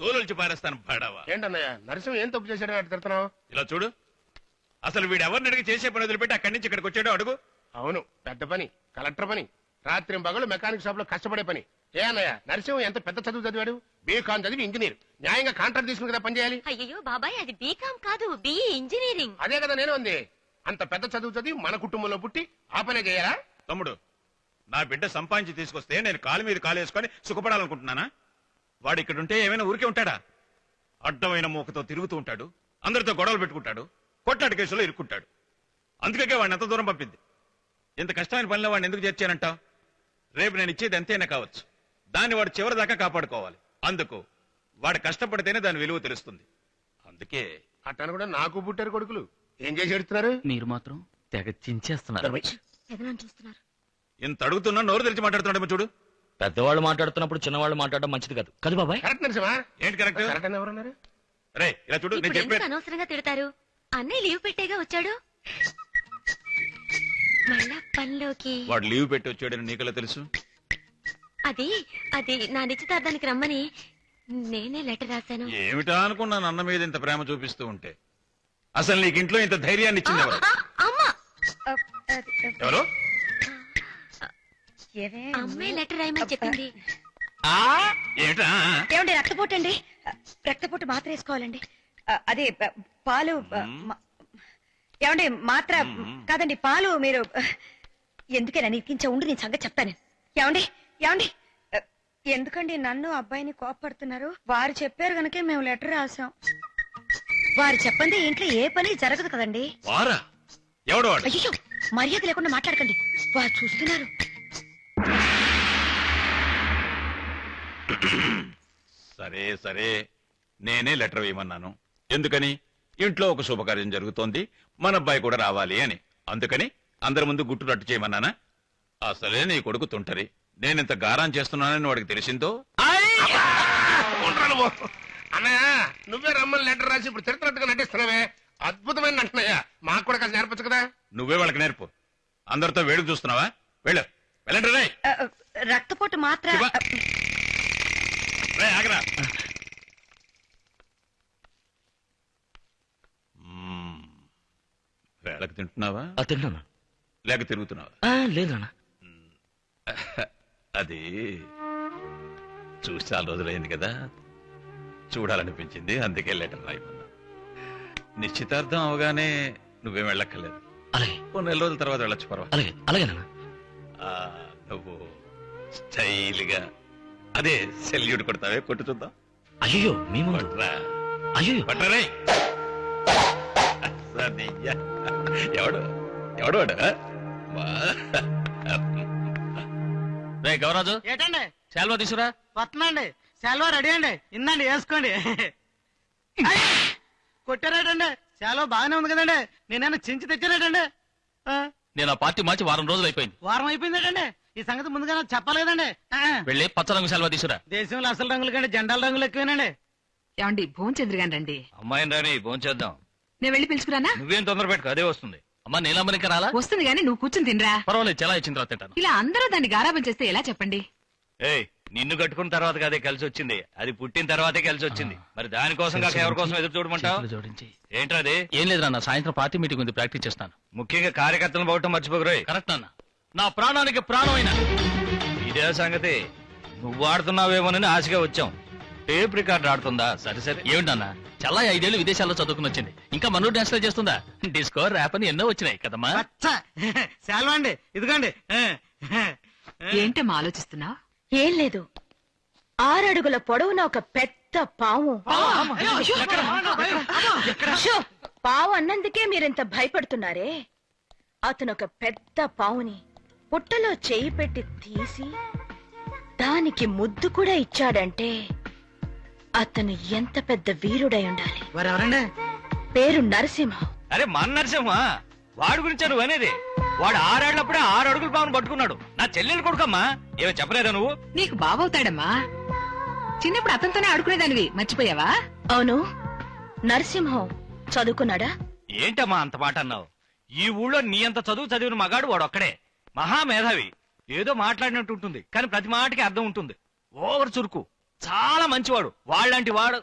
తోలుల్చి పారేస్తాను పాడావా ఏంటన్నయ్య నరసింహ ఏం తప్పు చేశాడని అటు తిడుతున్నావు? ఇలా చూడు. అసలు వీడు ఎవరిని అడిగి చేసే పని వదిలిపెట్టి అక్కడి నుంచి ఇక్కడికి వచ్చాడో అడుగు. అవును పెద్ద పని కలెక్టర్ పని రాత్రి పగలు మెకానిక్ షాప్లో కష్టపడే పని. ఏ అన్నయ్య నరసింహ ఎంత పెద్ద చదువు చదివాడు? బీకాన్ చదివి ఇంజనీర్. న్యాయంగా కాంట్రాక్ట్ తీసుకుని కదా పని చేయాలి? అయ్యో బాబాయ్ అది బీకామ్ కాదు బిఈ ఇంజనీరింగ్. అదే కదా నేను ఉంది అంత పెద్ద చదువు చదివి మన కుటుంబంలో పుట్టి ఆ పనే చేయాలా? తమ్ముడు నా బిడ్డ సంపాదించి తీసుకొస్తే నేను కాలు మీద కాలు వేసుకొని సుఖపడాలనుకుంటున్నానా? వాడు ఇక్కడ ఉంటే ఏమైనా ఊరికే ఉంటాడా? అడ్డమైన మూకతో తిరుగుతూ ఉంటాడు అందరితో గొడవలు పెట్టుకుంటాడు కొట్లాట కేసులో ఇరుక్కుంటాడు. అందుకే వాడిని ఎంత దూరం పంపింది. ఇంత కష్టమైన పనిలో వాడిని ఎందుకు చేర్చానంటావు రేపు నేను ఇచ్చేది ఎంతైనా కావచ్చు. దాన్ని వాడు చివరి దాకా కాపాడుకోవాలి. అందుకు వాడు కష్టపడితేనే దాని విలువ తెలుస్తుంది. అందుకే అట్టను కూడా నాకు పుట్టారు కొడుకులు. ఏం చేసి ఎడుతున్నారు? మీరు మాత్రం తెగ చించేస్తున్నారు. ఇంత అడుగుతున్నా నోరు తెలిసి మాట్లాడుతున్నాడేమో చూడు. పెద్దవాళ్ళు మాట్లాడుతున్నప్పుడు చిన్నవాళ్ళు మాట్లాడడం మంచిది కాదు. కదా బాబాయ్. కరెక్ట్ నరసింహ ఏంటి కరెక్ట్ కరెక్ట్ అని ఎవరన్నారు? రే ఇలా చూడు నేను ఇప్పుడు ఎందుకు చెప్పాను అనవసరంగా తిడతారు? అన్నయ్య లీవ్ పెట్టేగా వచ్చాడు? మళ్ళా పనిలోకి. వాడు లీవ్ పెట్టి వచ్చాడని నీకెలా తెలుసు? అది అది నా నిశ్చితార్థానికి రమ్మని నేనే లెటర్ రాశాను. ఏమిటా అనుకున్నాను అన్న మీద ఇంత ప్రేమ చూపిస్తూ ఉంటే? అసలు నీకు ఇంట్లో ఇంత ధైర్యాన్ని ఇచ్చింది ఎవరు? ఆ, అమ్మా. ఎవరు? అమ్మే లెటర్ రాయమని చెప్పింది. ఏమిటా? ఏమండి రక్తపోటు అండి రక్తపోటు మాత్ర వేసుకోవాలండి. ఆ, అదే ప- పాలు ఆ, మా- ఏమండి మాత్ర కాదండి పాలు మీరు ఎందుకైనా నీకించే ఉండి నేను సంగతి చెప్తాను. ఏమండి ఏమండి? ఆ, ఎందుకండి నన్ను అబ్బాయిని కోపడుతున్నారు వారు చెప్పారు గనకే మేము లెటర్ రాసాం వారు చెప్పండి ఇంట్లో ఏ పని జరగదు కదండి. వారా? ఎవడు వాడు? అయ్యో మర్యాద లేకుండా మాట్లాడకండి. వారు చూస్తున్నారు. సరే సరే. నేనే లెటర్ వేయమన్నాను. ఎందుకని? ఇంట్లో ఒక శుభకార్యం జరుగుతోంది. మన అబ్బాయి కూడా రావాలి అని. అందుకని అందరి ముందు గుట్టు రట్టు చేయమన్నానా? అసలే నీ కొడుకు తుంటరి. నేనింత గారం చేస్తున్నానని వాడికి తెలిసిందో? ఉంటాను. అన్నయ్య నువ్వే రమ్మని లెటర్ రాసి ఇప్పుడు తిడుతున్నట్టుగా నటిస్తున్నావే. అద్భుతమైన నటనయ్య మాకు కూడా కాస్త నేర్పచ్చు కదా. నువ్వే వాళ్ళకి నేర్పు. అందరితో వేడుకు చూస్తున్నావా? వెళ్ళు. వెళ్ళండి రే. రక్తపోటు మాత్ర శివ. రే ఆగరా. మ్మ్. వేళకు తింటున్నావా? లేక తిరుగుతున్నావా? ఆ, లేదు నాన్న అది చూసి చాలా రోజులైంది కదా. చూడాలనిపించింది అందుకే లెటర్ రాయమన్నా. నిశ్చితార్థం అవగానే నువ్వేం వెళ్ళక్కర్లేదు. అలాగే. ఓ నెల రోజుల తర్వాత వెళ్ళొచ్చు పర్వాలేదు. అలాగే అలాగే నాన్న నువ్వు స్టైల్గా అదే సెల్యూట్ కొడతావే కొట్టు చూద్దాం. అయ్యో మీ ముందు? కొట్రా. అయ్యో కొట్టరే. ఎవడు? ఎవడు వాడు. రే గౌరాజు. ఏటండి? శాల్వా తీసురా వస్తున్నాండి. సెలవు రెడీ అండి. ఇందండి వేసుకోండి. అయ్! కొట్టారేటండి? సెలవు బాగానే ఉంది కదండి. నేనైనా చించి తెచ్చారేటండి? ఆ, నేను ఆ పార్టీ మార్చి వారం రోజులు అయిపోయింది. వారం అయిపోయిందేటండి ఈ సంగతి ముందుగా నాకు చెప్పాలి కదండి ఆ, వెళ్ళి పచ్చ రంగు శాల్వా తీసురా దేశంలో అసలు రంగుల కంటే జెండాల రంగులు ఎక్కువేనండి. ఏమండి భోంచంద్ర గాని రండి. అమ్మాయిని రాని భోంచేద్దాం నేను వెళ్ళి పిలుచుకురానా? నువ్వేం తొందర పెట్టుకో అదే వస్తుంది. అమ్మా ఇంకా రాలా? వస్తుంది గాని నువ్వు కూర్చుని తినరా? పర్వాలేదు చాలా ఇచ్చిన తర్వాత తింటాను. ఇలా అందరూ దాన్ని గారాబం చేస్తే ఎలా చెప్పండి? ఏయ్ నిన్ను కట్టుకున్న తర్వాత కదే కలిసి వచ్చింది. అది పుట్టిన తర్వాతే కలిసి వచ్చింది. మరి దానికోసం కాక ఎవరి కోసం ఎదురు చూడమంటావు? జోడించి. ఏంట్రది ఏం లేదు నాన్న సాయంత్రం పార్టీ మీటింగ్ ఉంది ప్రాక్టీస్ చేస్తాను. ముఖ్యంగా కార్యకర్తలను పోవటం మర్చిపోకరోయ్ కరెక్ట్ నాన్న. నా ప్రాణానికి ప్రాణమైన. ఇదే సంగతి. నువ్వు ఆడుతున్నావేమోనని ఆశగా వచ్చాం. టేప్ రికార్డ్ ఆడుతుందా? సరే సరే. ఏమిటన్నా చాలా ఐదేళ్ళు విదేశాల్లో చదువుకుని వచ్చింది. ఇంకా మనూరు డాన్స్ చేస్తుందా? డిస్కో ర్యాప్ అని ఎన్నో వచ్చినాయి కదమ్మా. సెలవు అండి ఇదిగోండి. ఏంటమ్మా ఆలోచిస్తున్నావు ఏం లేదు. ఆరడుగుల పొడవున ఒక పెద్ద పాము. పావు అన్నందుకే మీరింత భయపడుతున్నారే? అతను ఒక పెద్ద పావుని పుట్టలో చేయి పెట్టి తీసి దానికి ముద్దు కూడా ఇచ్చాడంటే అతను ఎంత పెద్ద వీరుడై ఉండాలి? పేరు నరసింహం. అరే మన నరసింహ. వాడి గురించి నువ్వు అనేది వాడు ఆరాడినప్పుడే ఆరు అడుగులు పావును పట్టుకున్నాడు. నా చెల్లెలు కొడుకమ్మా. ఏమో చెప్పలేదా నువ్వు? నీకు బావవుతాడమ్మా. చిన్నప్పుడు అతనితోనే ఆడుకునేదానివి. మర్చిపోయావా? అవును. నరసింహం చదువుకున్నాడా? ఏంటమ్మా అంత మాట అన్నావు? ఈ ఊళ్ళో నీ అంత చదువు చదివిన మగాడు వాడు ఒక్కడే మహామేధావి ఏదో మాట్లాడినట్టు ఉంటుంది కానీ ప్రతి మాటకి అర్థం ఉంటుంది. ఓవర్ చురుకు. చాలా మంచివాడు. వాళ్ళంటి వాడు.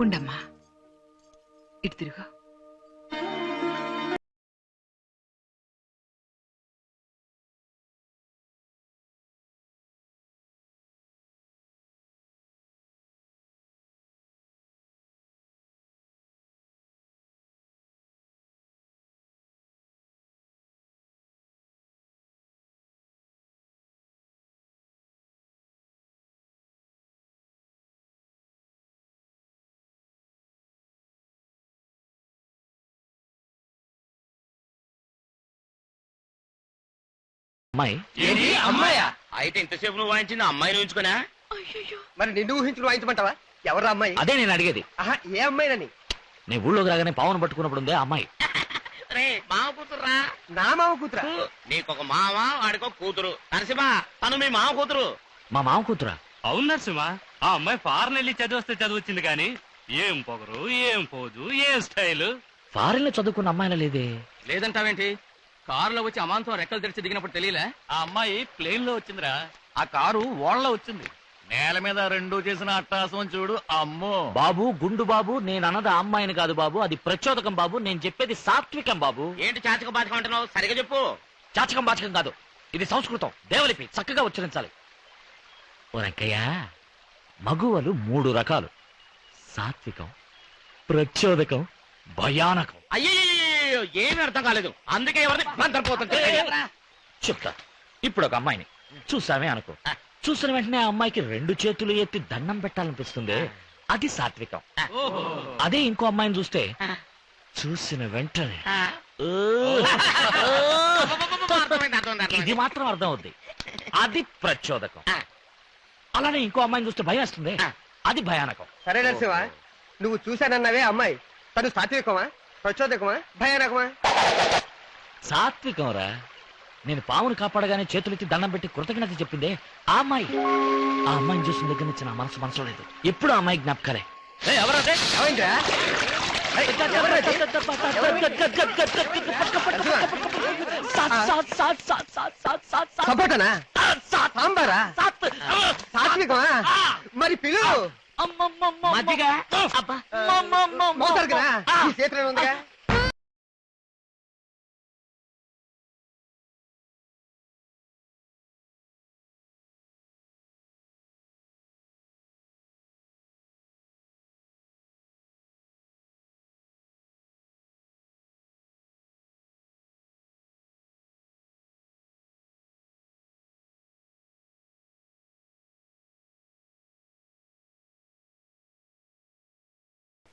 ఉండమ్మా ఇటు తిరుగు అమ్మాయి? అమ్మాయా? అయితే ఇంతసేపు నువ్వు వాయించింది అమ్మాయిని ఉంచుకున్నా మరి నిన్ను ఊహించుకుని వాయించమంటావా? ఎవరా అమ్మాయి? అదే నేను అడిగేది. ఆహా ఏ అమ్మాయినని? నేను ఊళ్ళోకి రాగానే పావును పట్టుకున్నప్పుడు ఉందే ఆ అమ్మాయి. రే మామ కూతురురా. నా మామ కూతురా? నీకొక మామ వాడికొక కూతురు. నరసింహ తను మీ మామ కూతురు. మా మామ కూతురా? అవును నరసింహ ఆ అమ్మాయి ఫారెన్ వెళ్ళి చదివస్తే చదివచ్చింది కానీ ఏం పొగరు ఏం పోజు ఏం స్టైల్? ఫారెన్లో చదువుకున్న అమ్మాయిలా లేదే? లేదంటావేంటి? కారులో వచ్చి అమాంతం రెక్కలు తెరిచి దిగినప్పుడు తెలియలే? ఆ అమ్మాయి ప్లేన్లో వచ్చిందిరా. ఆ కారు ఓళ్ళలో వచ్చింది. నేల మీద రెండు చేసిన అట్టాసం చూడు అమ్మో. బాబు గుండు బాబు నేను అన్నది ఆ అమ్మాయిని కాదు బాబు అది ప్రచోదకం బాబు నేను చెప్పేది సాత్వికం బాబు. ఏంటి చాచక బాచక అంటున్నావు సరిగా చెప్పు. చాచకం బాచకం కాదు ఇది సంస్కృతం. దేవలిపి చక్కగా ఉచ్చరించాలి. ఓ వెంకయ్య మగువలు మూడు రకాలు. సాత్వికం ప్రచోదకం భయానకం. అయ్యో ఏమీ అర్థం కాలేదు. అందుకే ఎవరిని మంత్రపోతుంది చెప్తా. ఇప్పుడు ఒక అమ్మాయిని. చూసామే అనుకో. చూసిన వెంటనే ఆ అమ్మాయికి రెండు చేతులు ఎత్తి దండం పెట్టాలనిపిస్తుంది. అది సాత్వికం. అదే ఇంకో అమ్మాయిని చూస్తే చూసిన వెంటనే "ఓ, ఓ." అర్థమైంది అర్థమైంది ఇది అర్థమైంది మాత్రం అర్థం అవుద్ది అది ప్రచోదకం. అలానే ఇంకో అమ్మాయిని చూస్తే భయం వేస్తుంది అది భయానకం. సరే నరసింహ నువ్వు చూశానన్నవే అమ్మాయి. తను సాత్వికమా? ప్రచోదకమా భయానకమా సాత్వికం రా నేను పాముని కాపాడగానే చేతులెత్తి దండం పెట్టి కృతజ్ఞత చెప్పిందే ఆ అమ్మాయి ఆ అమ్మాయిని చూసిన దగ్గర నుంచి నా మనసు మనసులో లేదు ఎప్పుడు ఆ అమ్మాయి జ్ఞాపకాలే సాంబారా సాత్వికమా మరి పిలువు మజ్జిగ? మోతారు కదా ఈ చేతిలో ఉందిగా.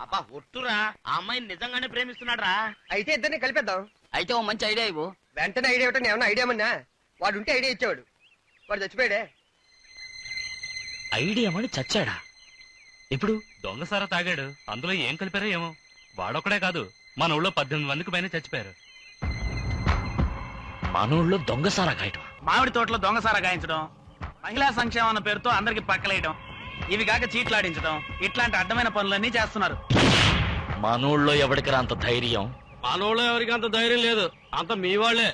అబ్బా ఒట్టురా. ఆ అమ్మాయిని నిజంగానే ప్రేమిస్తున్నాడు రా అయితే ఇద్దరిని కలిపేద్దాం. అయితే ఓ మంచి ఐడియా ఇవ్వు. వెంటనే ఐడియా ఇవ్వటం ఏమన్నా ఐడియా మన్నా వాడు ఉంటే ఐడియా ఇచ్చేవాడు. వాడు చచ్చిపోయాడే. ఐడియా మని చచ్చాడా? ఇప్పుడు దొంగసారా తాగాడు. అందులో ఏం కలిపారో ఏమో. వాడొక్కడే కాదు. మన ఊళ్ళో పద్దెనిమిది మందికి పైన చచ్చిపోయారు. మనూళ్ళో దొంగసారా కాయటం మామిడి తోటలో దొంగసారా గాయించడం మహిళా సంక్షేమం అన్న పేరుతో అందరికి పక్కలేయడం ఇవి కాక చీట్లాడించడం ఇట్లాంటి అడ్డమైన పనులన్నీ చేస్తున్నారు. మనూళ్ళో ఎవడికిరా అంత ధైర్యం? మనోళ్ళు ఎవరికి అంత ధైర్యం లేదు. అంత మీ వాళ్ళే.